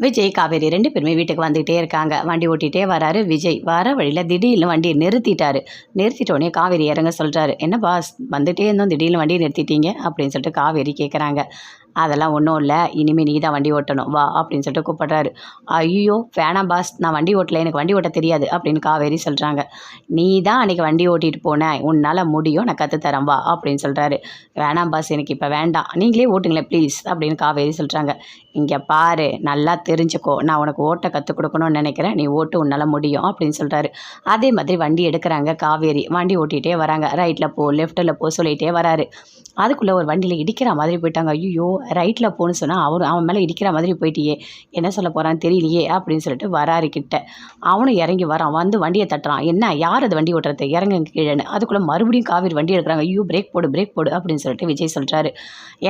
விஜய் காவேரி ரெண்டு பேருமே வீட்டுக்கு வந்துகிட்டே இருக்காங்க. வண்டி ஓட்டிகிட்டே வராரு. விஜய் வர வழியில் திடீர்னு வண்டியை நிறுத்திட்டாரு. நிறுத்திட்டோடனே காவேரி இறங்க சொல்கிறாரு என்ன பாஸ் வந்துட்டே இருந்தோம். திடீர்னு வண்டியை நிறுத்திட்டீங்க. அப்படின்னு சொல்லிட்டு காவேரி கேட்குறாங்க அதெல்லாம் ஒன்றும் இல்லை. இனிமேல் நீ தான் வண்டி ஓட்டணும். வா அப்படின்னு சொல்லிட்டு கூப்பிட்றாரு. ஐயோ வேணாம் பாஸ் நான் வண்டி ஓட்டல. எனக்கு வண்டி ஓட்ட தெரியாது அப்படின்னு காவேரி சொல்கிறாங்க நீ தான் அன்றைக்கி வண்டி ஓட்டிகிட்டு போனேன் உன்னால் முடியும். நான் கற்றுத்தரேன் வா அப்படின்னு சொல்கிறாரு வேணாம் பாஸ் எனக்கு இப்போ வேண்டாம். நீங்களே ஓட்டுங்களேன் ப்ளீஸ் அப்படின்னு காவேரி சொல்கிறாங்க இங்கே பாரு நல்லா தெரிஞ்சுக்கோ. நான் உனக்கு ஓட்ட கற்றுக் கொடுக்கணும்னு நினைக்கிறேன். நீ ஓட்டு உன்னால் முடியும் அப்படின்னு சொல்கிறாரு அதே மாதிரி வண்டி எடுக்கிறாங்க காவேரி. வண்டி ஓட்டிகிட்டே வராங்க. ரைட்டில் போ லெஃப்ட்டில் போ சொல்லிகிட்டே வராரு. அதுக்குள்ளே ஒரு வண்டியில் இடிக்கிற மாதிரி போயிட்டாங்க. ஐயோ ரைட்டில் போகணும்னு சொன்னால் அவர் அவன் மேலே இடிக்கிற மாதிரி போயிட்டியே. என்ன சொல்ல போகிறான்னு தெரியலையே அப்படின்னு சொல்லிட்டு வராரு கிட்ட. அவனும் இறங்கி வரான். வந்து வண்டியை தட்டுறான். என்ன யார் அது வண்டி ஓட்டுறது? இறங்க கீழேன்னு. அதுக்குள்ளே மறுபடியும் காவிரி வண்டி எடுக்கிறாங்க. ஐயோ பிரேக் போடு பிரேக் போடு அப்படின்னு சொல்லிட்டு விஜய் சொல்கிறாரு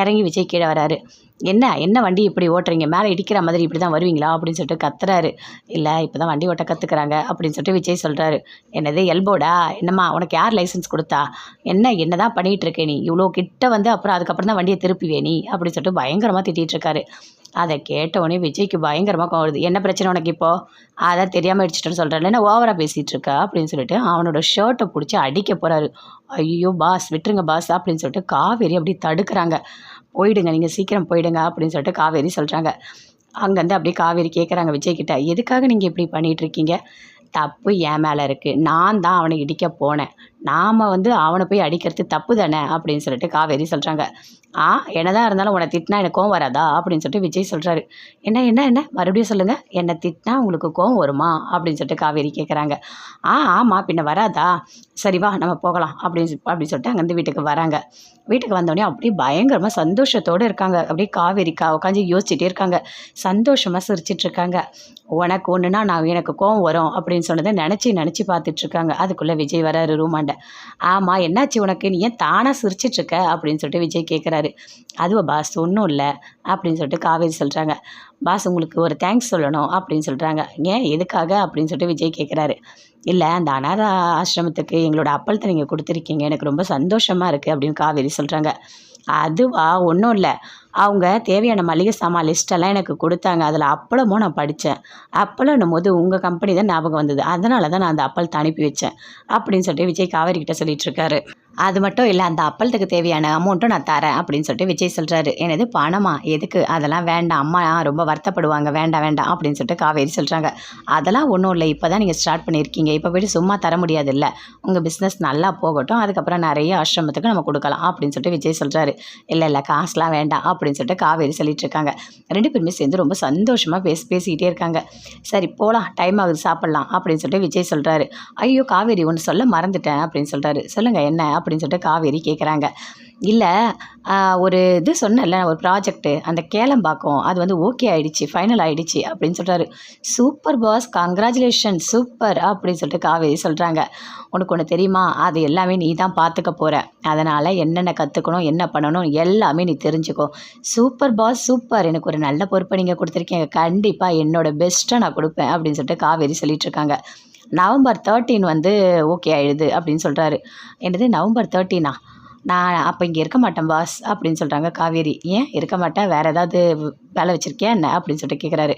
இறங்கி விஜய் கீழே வராரு. என்ன என்ன வண்டி இப்படி ஓட்டுறீங்க? மேலே இடிக்கிற மாதிரி இப்படி தான் வருவீங்களா? அப்படின்னு சொல்லிட்டு கத்துறாரு. இல்லை இப்போ தான் வண்டி ஓட்ட கற்றுக்குறாங்க அப்படின்னு சொல்லிட்டு விஜய் சொல்கிறாரு என்னது எல்போடா என்னம்மா உனக்கு யார் லைசன்ஸ் கொடுத்தா? என்ன என்ன தான் பண்ணிகிட்டு நீ? இவ்வளோ கிட்ட வந்து அப்புறம் அதுக்கப்புறம் தான் வண்டியை திருப்பிவே நீ? அப்படின்னு சொல்லிட்டு பயங்கரமாக திட்டிகிட்டு இருக்காரு. அதை கேட்டவுடனே விஜய்க்கு பயங்கரமாக கோவம் வருது. என்ன பிரச்சனை உனக்கு இப்போ? அதான் தெரியாமல் அடிச்சிட்டேன்னு சொல்கிறேன் ஓவராக பேசிகிட்டு இருக்க? அப்படின்னு சொல்லிட்டு அவனோட ஷர்ட்டை பிடிச்சி அடிக்க போகிறாரு ஐயோ பாஸ் விட்டுருங்க பாஸ் அப்படின்னு சொல்லிட்டு காவேரி அப்படி தடுக்கிறாங்க. போயிடுங்க நீங்கள் சீக்கிரம் போயிடுங்க அப்படின்னு சொல்லிட்டு காவேரி சொல்கிறாங்க அங்கேருந்து அப்படியே காவேரி கேட்குறாங்க விஜய்கிட்ட. எதுக்காக நீங்கள் இப்படி பண்ணிகிட்டு இருக்கீங்க? தப்பு என் மேலே இருக்குது நான் தான் அவனை இடிக்க போனேன். நாம் வந்து அவனை போய் அடிக்கிறது தப்பு தானே? அப்படின்னு சொல்லிட்டு காவேரி சொல்கிறாங்க ஆ என்னதான் இருந்தாலும் உன்னை திட்டினா எனக்கு கோவம் வராதா? அப்படின்னு சொல்லிட்டு விஜய் சொல்கிறாரு என்ன என்ன என்ன? மறுபடியும் சொல்லுங்கள் என்னை திட்டினா உங்களுக்கு கோவம் வருமா? அப்படின்னு சொல்லிட்டு காவேரி கேட்குறாங்க ஆ ஆமாம் பின்ன வராதா? சரி வா நம்ம போகலாம். அப்படின்னு அப்படின்னு சொல்லிட்டு அங்கேருந்து வீட்டுக்கு வராங்க. வீட்டுக்கு வந்தோடனே அப்படியே பயங்கரமாக சந்தோஷத்தோடு இருக்காங்க. அப்படியே காவேரி கா உட்காந்து யோசிச்சுட்டே இருக்காங்க. சந்தோஷமாக சிரிச்சிட்டு இருக்காங்க. உனக்கு ஒன்றுனா நான் எனக்கு கோவம் வரும் அப்படின்னு சொன்னதை நினச்சி நினச்சி பார்த்துட்ருக்காங்க அதுக்குள்ளே விஜய் வராரு ரூமாண்ட. ஆமாம் என்னாச்சு உனக்கு? நீ ஏன் தானாக சிரிச்சிட்ருக்க அப்படின்னு சொல்லிட்டு விஜய் கேட்குறாரு அதுவா பாஸ் ஒன்றும் இல்லை அப்படின்னு சொல்லிட்டு காவேரி சொல்கிறாங்க பாஸ் உங்களுக்கு ஒரு தேங்க்ஸ் சொல்லணும் அப்படின்னு சொல்கிறாங்க ஏன் எதுக்காக? அப்படின்னு சொல்லிட்டு விஜய் கேட்குறாரு இல்லை அந்த அனாத ஆசிரமத்துக்கு எங்களோட அப்பளத்தை நீங்கள் கொடுத்துருக்கீங்க. எனக்கு ரொம்ப சந்தோஷமாக இருக்குது அப்படின்னு காவேரி சொல்கிறாங்க அதுவா? ஒன்றும் இல்லை. அவங்க தேவையான மளிகை சாமான் லிஸ்ட்டெல்லாம் எனக்கு கொடுத்தாங்க. அதில் அப்பளமும் நான் படித்தேன் அப்பளம் போது உங்கள் கம்பெனி தான் ஞாபகம் வந்தது. அதனால தான் நான் அந்த அப்பளத்தை அனுப்பி வச்சேன் அப்படின்னு சொல்லிட்டு விஜய் காவேரி கிட்ட சொல்லிட்டு இருக்காரு. அது மட்டும் இல்லை அந்த அப்பளத்துக்கு தேவையான அமௌண்ட்டும் நான் தரேன் அப்படின்னு சொல்லிட்டு விஜய் சொல்கிறாரு எனது பணமா எதுக்கு? அதெல்லாம் வேண்டாம். அம்மா ரொம்ப வருத்தப்படுவாங்க. வேண்டாம் வேண்டாம் அப்படின்னு சொல்லிட்டு காவேரி சொல்கிறாங்க அதெல்லாம் ஒன்றும் இல்லை. இப்போ தான் நீங்கள் ஸ்டார்ட் பண்ணியிருக்கீங்க. இப்போ போய்ட்டு சும்மா தர முடியாதுல்ல. உங்கள் பிஸ்னஸ் நல்லா போகட்டும். அதுக்கப்புறம் நிறைய ஆசிரமத்துக்கு நம்ம கொடுக்கலாம் அப்படின்னு சொல்லிட்டு விஜய் சொல்கிறாரு இல்லை இல்லை காசுலாம் வேண்டாம் அப்படின்னு சொல்லிட்டு காவேரி சொல்லிட்டு இருக்காங்க. ரெண்டு பேருமே சேர்ந்து ரொம்ப சந்தோஷமாக பேசி பேசிக்கிட்டே இருக்காங்க. சரி போகலாம் டைம் ஆகுது சாப்பிட்லாம் அப்படின்னு சொல்லிட்டு விஜய் சொல்கிறாரு ஐயோ காவேரி ஒன்று சொல்ல மறந்துட்டேன் அப்படின்னு சொல்கிறாரு சொல்லுங்கள் என்ன? அப்படின்னு அப்படின்னு சொல்லிட்டு காவேரி கேட்குறாங்க இல்லை ஒரு இது சொன்னேன்ல ஒரு ப்ராஜெக்ட்டு அந்த கேளம்பாக்கம் அது வந்து ஓகே ஆகிடுச்சி ஃபைனல் ஆகிடுச்சி அப்படின்னு சொல்கிறாரு சூப்பர் பாஸ் கங்க்ராச்சுலேஷன் சூப்பர் அப்படின்னு சொல்லிட்டு காவேரி சொல்கிறாங்க உனக்கு ஒன்று தெரியுமா? அது எல்லாமே நீ தான் பார்த்துக்க போகிற அதனால் என்னென்ன கற்றுக்கணும் என்ன பண்ணணும் எல்லாமே நீ தெரிஞ்சுக்கோ. சூப்பர் பாஸ் சூப்பர் எனக்கு ஒரு நல்ல பொறுப்பை நீங்கள் கொடுத்துருக்கீங்க. கண்டிப்பாக என்னோடய பெஸ்ட்டை நான் கொடுப்பேன் அப்படின்னு சொல்லிட்டு காவேரி சொல்லிகிட்ருக்காங்க நவம்பர் தேர்ட்டீன் வந்து ஓகே ஆயிடுது அப்படின்னு சொல்கிறாரு என்னது? நவம்பர் தேர்ட்டீனா நான் அப்போ இங்கே இருக்க மாட்டேன் பாஸ் அப்படின்னு சொல்கிறாங்க காவேரி. ஏன்? இருக்க மாட்டேன் வேறு ஏதாவது வேலை வச்சுருக்கியா என்ன அப்படின்னு சொல்லிட்டு கேட்குறாரு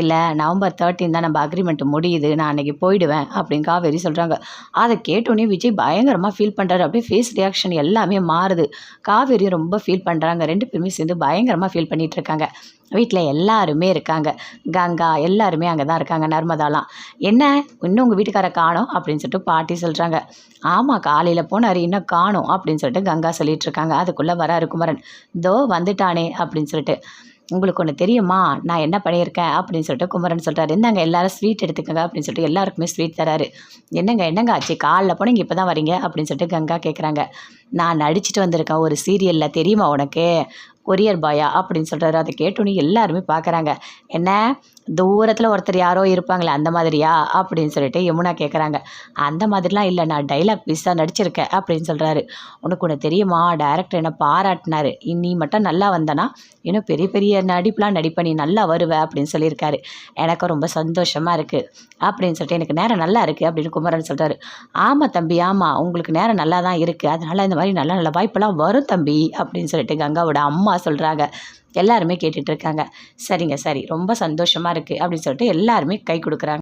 இல்லை நவம்பர் தேர்ட்டின் தான் நம்ம அக்ரிமெண்ட் முடியுது நான் அன்றைக்கி போயிடுவேன் அப்படின்னு காவேரி சொல்கிறாங்க அதை கேட்டோன்னே விஜய் பயங்கரமாக ஃபீல் பண்ணுறாரு அப்படியே ஃபேஸ் ரியாக்ஷன் எல்லாமே மாறுது. காவேரியும் ரொம்ப ஃபீல் பண்ணுறாங்க ரெண்டு பேருமே சேர்ந்து பயங்கரமாக ஃபீல் பண்ணிகிட்டு இருக்காங்க. வீட்டில் எல்லாருமே இருக்காங்க. கங்கா எல்லாருமே அங்கே தான் இருக்காங்க நர்மதாலாம். என்ன இன்னும் உங்கள் வீட்டுக்கார காணோம் அப்படின்னு சொல்லிட்டு பாட்டி சொல்கிறாங்க ஆமாம் காலையில் போனார் இன்னும் காணோம் அப்படின்னு சொல்லிட்டு கங்கா சொல்லிகிட்டு இருக்காங்க. அதுக்குள்ளே வராரு குமரன். தோ வந்துட்டானே அப்படின்னு சொல்லிட்டு. உங்களுக்கு ஒன்று தெரியுமா? நான் என்ன பண்ணியிருக்கேன்? அப்படின்னு சொல்லிட்டு குமரன் சொல்கிறாரு என்னங்க எல்லாரும் ஸ்வீட் எடுத்துக்கங்க அப்படின்னு சொல்லிட்டு எல்லாருக்குமே ஸ்வீட் தராரு. என்னங்க என்னங்க ஆச்சு? காலைல போனீங்க இப்போ தான் வரீங்க? அப்படின்னு சொல்லிட்டு கங்கா கேட்குறாங்க நான் நடிச்சுட்டு வந்திருக்கேன் ஒரு சீரியலில் தெரியுமா உனக்கு? கொரியர் பாயா அப்படின்னு சொல்கிறாரு அதை கேட்டோன்னு எல்லாருமே பார்க்குறாங்க என்ன? தூரத்தில் ஒருத்தர் யாரோ இருப்பாங்களே அந்த மாதிரியா? அப்படின்னு சொல்லிட்டு யமுனா கேட்குறாங்க அந்த மாதிரிலாம் இல்லை நான் டைலாக் பீஸாக நடிச்சிருக்கேன் அப்படின்னு சொல்கிறாரு உனக்கு ஒன்று தெரியுமா? டேரக்டர் என்னை பாராட்டினார். நீ மட்டும் நல்லா வந்தனா இன்னும் பெரிய பெரிய நடிப்புலாம் நடிப்ப நீ நல்லா வருவ அப்படின்னு சொல்லியிருக்காரு. எனக்கு ரொம்ப சந்தோஷமாக இருக்குது அப்படின்னு சொல்லிட்டு எனக்கு நேரம் நல்லா இருக்குது அப்படின்னு குமரன் சொல்கிறாரு ஆமாம் தம்பி ஆமாம் உங்களுக்கு நேரம் நல்லா தான் இருக்குது அதனால் இந்த மாதிரி நல்ல நல்ல வாய்ப்பெல்லாம் வரும் தம்பி அப்படின்னு சொல்லிட்டு கங்காவோட அம்மா அம்மா சொல்கிறாங்க எல்லாருமே கேட்டுட்டு இருக்காங்க. சரிங்க சரி. ரொம்ப சந்தோஷமாக இருக்குது அப்படின்னு சொல்லிட்டு எல்லாருமே கை கொடுக்குறாங்க.